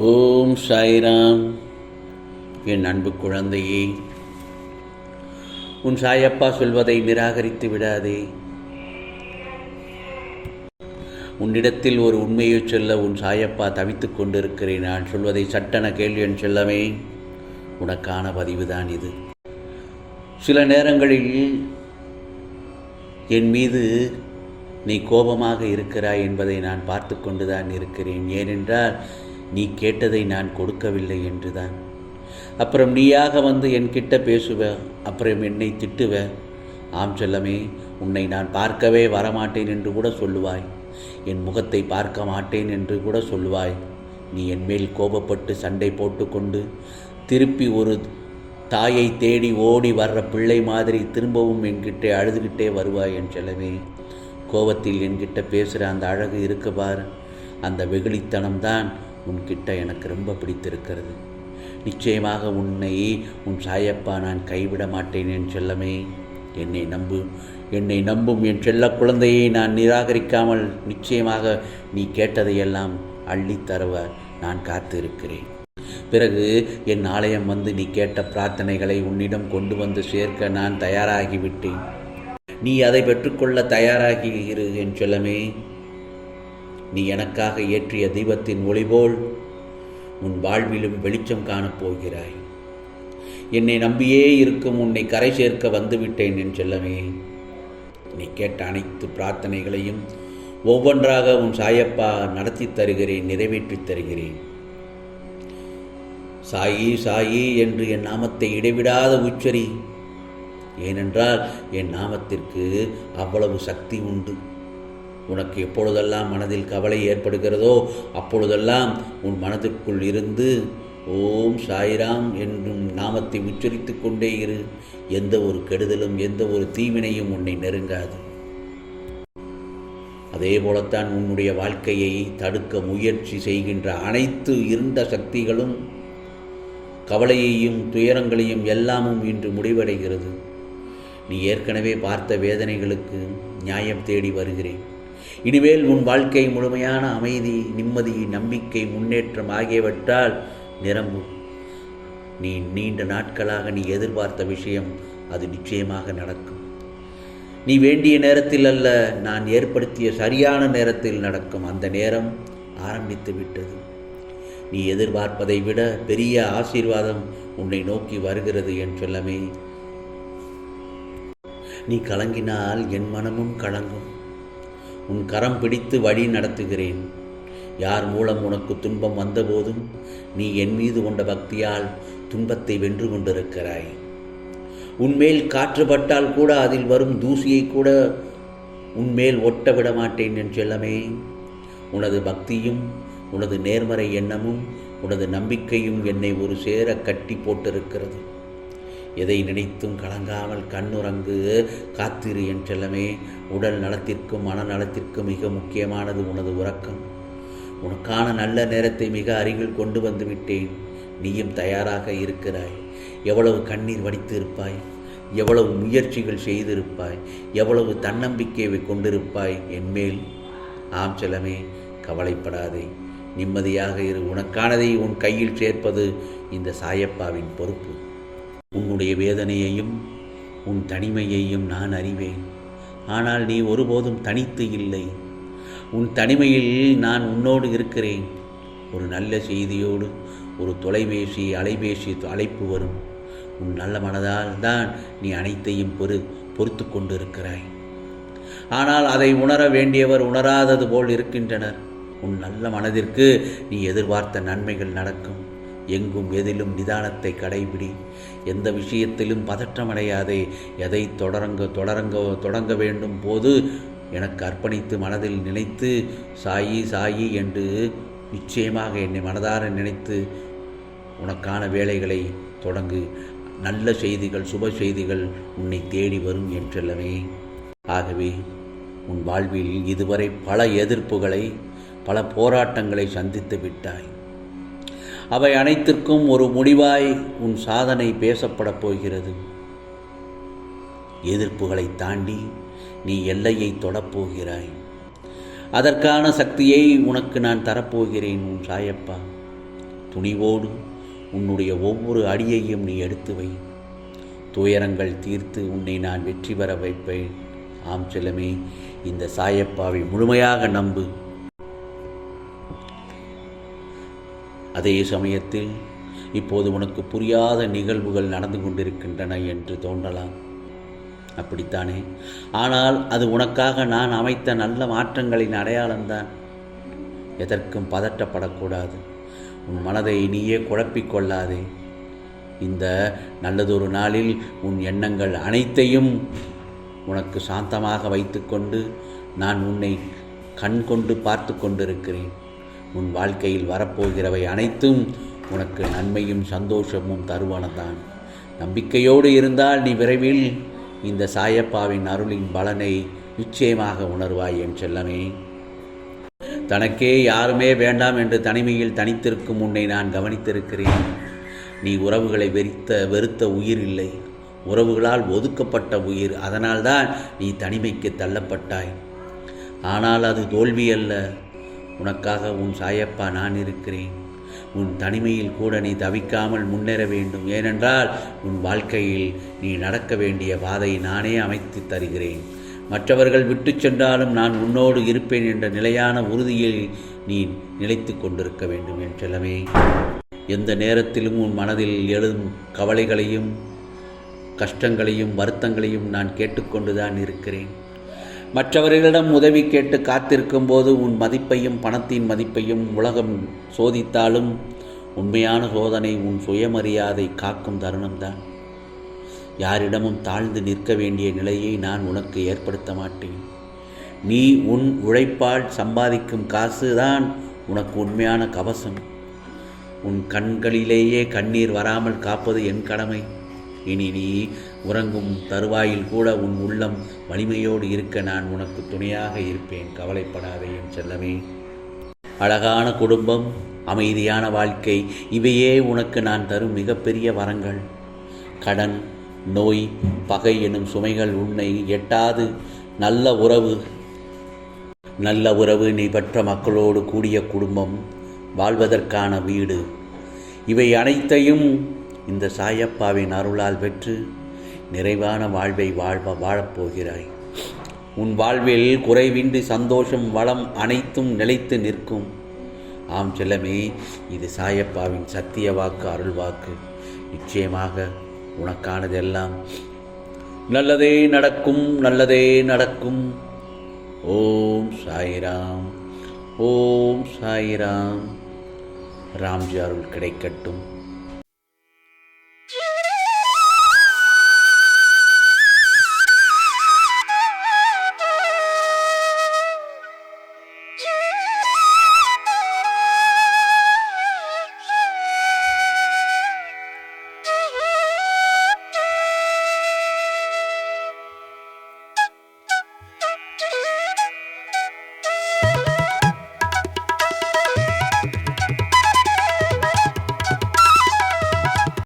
ஓம் சாய்ராம். என் அன்பு குழந்தையே உன் சாயப்பா சொல்வதை நிராகரித்து விடாதே. உன்னிடத்தில் ஒரு உண்மையை சொல்ல உன் சாயப்பா தவித்துக் கொண்டிருக்கிறேன். நான் சொல்வதை சட்டன கேள்வி என் செல்லமே உனக்கான பதிவுதான் இது. சில நேரங்களில் என் மீது நீ கோபமாக இருக்கிறாய் என்பதை நான் பார்த்து கொண்டுதான் இருக்கிறேன். ஏனென்றால் நீ கேட்டதை நான் கொடுக்கவில்லை என்றுதான். அப்புறம் நீயாக வந்து என்கிட்ட பேசுவ அப்புறம் என்னை திட்டுவ ஆம் செல்லமே உன்னை நான் பார்க்கவே வரமாட்டேன் என்று கூட சொல்லுவாய். என் முகத்தை பார்க்க மாட்டேன் என்று கூட சொல்லுவாய். நீ என் மேல் கோபப்பட்டு சண்டை போட்டுக்கொண்டு திருப்பி ஒரு தாயை தேடி ஓடி வர்ற பிள்ளை மாதிரி திரும்பவும் என்கிட்டே அழுதுகிட்டே வருவாய் என் செல்லமே. கோபத்தில் என்கிட்ட பேசுகிற அந்த அழகு இருக்கு பார். அந்த வெகுளித்தனம்தான் உன்கிட்ட எனக்கு ரொம்ப பிடித்திருக்கிறது. நிச்சயமாக உன்னை உன் சாயப்பா நான் கைவிட மாட்டேன் என் செல்லமே. என்னை நம்பு என்னை நம்பும் என் செல்ல குழந்தையை நான் நிராகரிக்காமல் நிச்சயமாக நீ கேட்டதையெல்லாம் அள்ளித் தருவ நான் காத்திருக்கிறேன். பிறகு என் ஆலயம் வந்து நீ கேட்ட பிரார்த்தனைகளை உன்னிடம் கொண்டு வந்து சேர்க்க நான் தயாராகிவிட்டேன். நீ அதை பெற்றுக்கொள்ள தயாராகி இரு என் செல்லமே. நீ எனக்காக ஏற்றிய தீபத்தின் ஒளிபோல் உன் வாழ்விலும் வெளிச்சம் காணப் போகிறாய். என்னை நம்பியே இருக்கும் உன்னை கரை சேர்க்க வந்துவிட்டேன் என் செல்லமே. நீ கேட்ட அனைத்து பிரார்த்தனைகளையும் ஒவ்வொன்றாக உன் சாயப்பா நடத்தி தருகிறேன் நிறைவேற்றித் தருகிறேன். சாயி சாயி என்று என் நாமத்தை இடைவிடாத உச்சரி. ஏனென்றால் என் நாமத்திற்கு அவ்வளவு சக்தி உண்டு. உனக்கு எப்பொழுதெல்லாம் மனதில் கவலை ஏற்படுகிறதோ அப்பொழுதெல்லாம் உன் மனதிற்குள் இருந்து ஓம் சாய்ராம் என்றும் நாமத்தை உச்சரித்து கொண்டே இரு. எந்த ஒரு கெடுதலும் எந்த ஒரு தீவினையும் உன்னை நெருங்காது. அதே போலத்தான் உன்னுடைய வாழ்க்கையை தடுக்க முயற்சி செய்கின்ற அனைத்து இருந்த சக்திகளும் கவலையையும் துயரங்களையும் எல்லாமும் இன்று முடிவடைகிறது. நீ ஏற்கனவே பார்த்த வேதனைகளுக்கு நியாயம் தேடி வருகிறேன். இனிமேல் உன் வாழ்க்கை முழுமையான அமைதி நிம்மதி நம்பிக்கை முன்னேற்றம் ஆகியவற்றால் நிரம்பும். நீ நீண்ட நாட்களாக நீ எதிர்பார்த்த விஷயம் அது நிச்சயமாக நடக்கும். நீ வேண்டிய நேரத்தில் அல்ல நான் ஏற்படுத்திய சரியான நேரத்தில் நடக்கும். அந்த நேரம் ஆரம்பித்து விட்டது. நீ எதிர்பார்ப்பதை விட பெரிய ஆசீர்வாதம் உன்னை நோக்கி வருகிறது என் சொல்லமே. நீ கலங்கினால் என் மனமும் கலங்கும். உன் கரம் பிடித்து வழி நடத்துகிறேன். யார் மூலம் உனக்கு துன்பம் வந்தபோதும் நீ என் மீது கொண்ட பக்தியால் துன்பத்தை வென்று கொண்டிருக்கிறாய். உன்மேல் காற்றுப்பட்டால் கூட அதில் வரும் தூசியை கூட உன்மேல் ஒட்ட விட மாட்டேன் என் செல்லமே. உனது பக்தியும் உனது நேர்மறை எண்ணமும் உனது நம்பிக்கையும் என்னை ஒரு சேர கட்டி போட்டிருக்கிறது. எதை நினைத்தும் கலங்காமல் கண்ணுறங்கு காத்திரு என் செல்லமே. உடல் நலத்திற்கும் மனநலத்திற்கும் மிக முக்கியமானது உனது உறக்கம். உனக்கான நல்ல நேரத்தை மிக அருகில் கொண்டு வந்து விட்டேன். நீயும் தயாராக இருக்கிறாய். எவ்வளவு கண்ணீர் வடித்து இருப்பாய் எவ்வளவு முயற்சிகள் செய்திருப்பாய். எவ்வளவு தன்னம்பிக்கையை கொண்டிருப்பாய். என்மேல் ஆம் செல்லமே கவலைப்படாதே. நிம்மதியாக இரு. உனக்கானதை உன் கையில் சேர்ப்பது இந்த சாயப்பாவின் பொறுப்பு. உன்னுடைய வேதனையையும் உன் தனிமையையும் நான் அறிவேன். ஆனால் நீ ஒருபோதும் தனித்து இல்லை. உன் தனிமையில் நான் உன்னோடு இருக்கிறேன். ஒரு நல்ல செய்தியோடு ஒரு தொலைபேசி அலைபேசி அழைப்பு வரும். உன் நல்ல மனதால் தான் நீ அனைத்தையும் பொறு பொறுத்து கொண்டிருக்கிறாய். ஆனால் அதை உணர வேண்டியவர் உணராதது போல் இருக்கின்றனர். உன் நல்ல மனதிற்கு நீ எதிர்பார்த்த நன்மைகள் நடக்கும். எங்கும் எதிலும் நிதானத்தை கடைபிடி. எந்த விஷயத்திலும் பதற்றமடையாதே. எதை தொடரங்க தொடரங்க தொடங்க வேண்டும் போது எனக்கு அர்ப்பணித்து மனதில் நினைத்து சாயி சாயி என்று நிச்சயமாக என்னை மனதார நினைத்து உனக்கான வேலைகளை தொடங்கு. நல்ல செய்திகள் சுப செய்திகள் உன்னை தேடி வரும் என்றெல்லவே ஆகவே உன் வாழ்வில் இதுவரை பல எதிர்ப்புகளை பல போராட்டங்களை சந்தித்து விட்டாய். அவை அனைத்திற்கும் ஒரு முடிவாய் உன் சாதனை பேசப்படப் போகிறது. எதிர்ப்புகளை தாண்டி நீ எல்லையை தொடப்போகிறாய் அதற்கான சக்தியை உனக்கு நான் தரப்போகிறேன் உன் சாயப்பா. துணிவோடு உன்னுடைய ஒவ்வொரு அடியையும் நீ எடுத்து வை. துயரங்கள் தீர்த்து உன்னை நான் வெற்றி பெற வைப்பேன். ஆம் செல்லமே இந்த சாயப்பாவை முழுமையாக நம்பு. அதே சமயத்தில் இப்போது உனக்கு புரியாத நிகழ்வுகள் நடந்து கொண்டிருக்கின்றன என்று தோன்றலாம். அப்படித்தானே? ஆனால் அது உனக்காக நான் அமைத்த நல்ல மாற்றங்களின் அடையாளம்தான் எதற்கும் பதட்டப்படக்கூடாது. உன் மனதை நீயே குழப்பிக் கொள்ளாதே. இந்த நல்லதொரு நாளில் உன் எண்ணங்கள் அனைத்தையும் உனக்கு சாந்தமாக வைத்துக்கொண்டு நான் உன்னை கண் கொண்டு பார்த்து கொண்டிருக்கிறேன். உன் வாழ்க்கையில் வரப்போகிறவை அனைத்தும் உனக்கு நன்மையும் சந்தோஷமும் தருவனதான். நம்பிக்கையோடு இருந்தால் நீ விரைவில் இந்த சாயப்பாவின் அருளின் பலனை நிச்சயமாக உணர்வாய் என் செல்லமே. தனக்கே யாருமே வேண்டாம் என்று தனிமையில் தனித்திருக்கும் உன்னை நான் கவனித்திருக்கிறேன். நீ உறவுகளை வெறித்த வெறுத்த உயிர் இல்லை. உறவுகளால் ஒதுக்கப்பட்ட உயிர். அதனால்தான் நீ தனிமைக்கு தள்ளப்பட்டாய். ஆனால் அது தோல்வி அல்ல உனக்காக உன் சாயப்பா நான் இருக்கிறேன். உன் தனிமையில் கூட நீ தவிக்காமல் முன்னேற வேண்டும். ஏனென்றால் உன் வாழ்க்கையில் நீ நடக்க வேண்டிய பாதை நானே அமைத்து தருகிறேன். மற்றவர்கள் விட்டு சென்றாலும் நான் உன்னோடு இருப்பேன் என்ற நிலையான உறுதியில் நீ நிலைத்து கொண்டிருக்க வேண்டும் என் செல்லமே. எந்த நேரத்திலும் உன் மனதில் எழும் கவலைகளையும் கஷ்டங்களையும் வருத்தங்களையும் நான் கேட்டுக்கொண்டுதான் இருக்கிறேன். மற்றவர்களிடம் உதவி கேட்டு காத்திருக்கும் போது உன் மதிப்பையும் பணத்தின் மதிப்பையும் உலகம் சோதித்தாலும் உண்மையான சோதனை உன் சுயமரியாதை காக்கும் தருணம்தான். யாரிடமும் தாழ்ந்து நிற்க வேண்டிய நிலையை நான் உனக்கு ஏற்படுத்த மாட்டேன். நீ உன் உழைப்பால் சம்பாதிக்கும் காசு தான் உனக்கு உண்மையான கவசம். உன் கண்களிலேயே கண்ணீர் வராமல் காப்பது என் கடமை. இனி நீ உறங்கும் தருவாயில் கூட உன் உள்ளம் வலிமையோடு இருக்க நான் உனக்கு துணையாக இருப்பேன். கவலைப்படாதே என் செல்லமே. அழகான குடும்பம் அமைதியான வாழ்க்கை இவையே உனக்கு நான் தரும் மிகப்பெரிய வரங்கள். கடன் நோய் பகை எனும் சுமைகள் உன்னை எட்டாது. நல்ல உறவு நல்ல உறவு நீ பெற்ற மக்களோடு கூடிய குடும்பம் வாழ்வதற்கான வீடு. இவை அனைத்தையும் இந்த சாயப்பாவின் அருளால் பெற்று நிறைவான வாழ்வை வாழ்வ வாழப்போகிறாய். உன் வாழ்வில் குறைவின்றி சந்தோஷம் வளம் அனைத்தும் நிலைத்து நிற்கும். ஆம் செல்லமே இது சாயப்பாவின் சத்திய வாக்கு அருள் வாக்கு. நிச்சயமாக உனக்கானதெல்லாம் நல்லதே நடக்கும் நல்லதே நடக்கும். ஓம் சாய்ராம் ஓம் சாய்ராம். ராம்ஜி அருள் கிடைக்கட்டும்.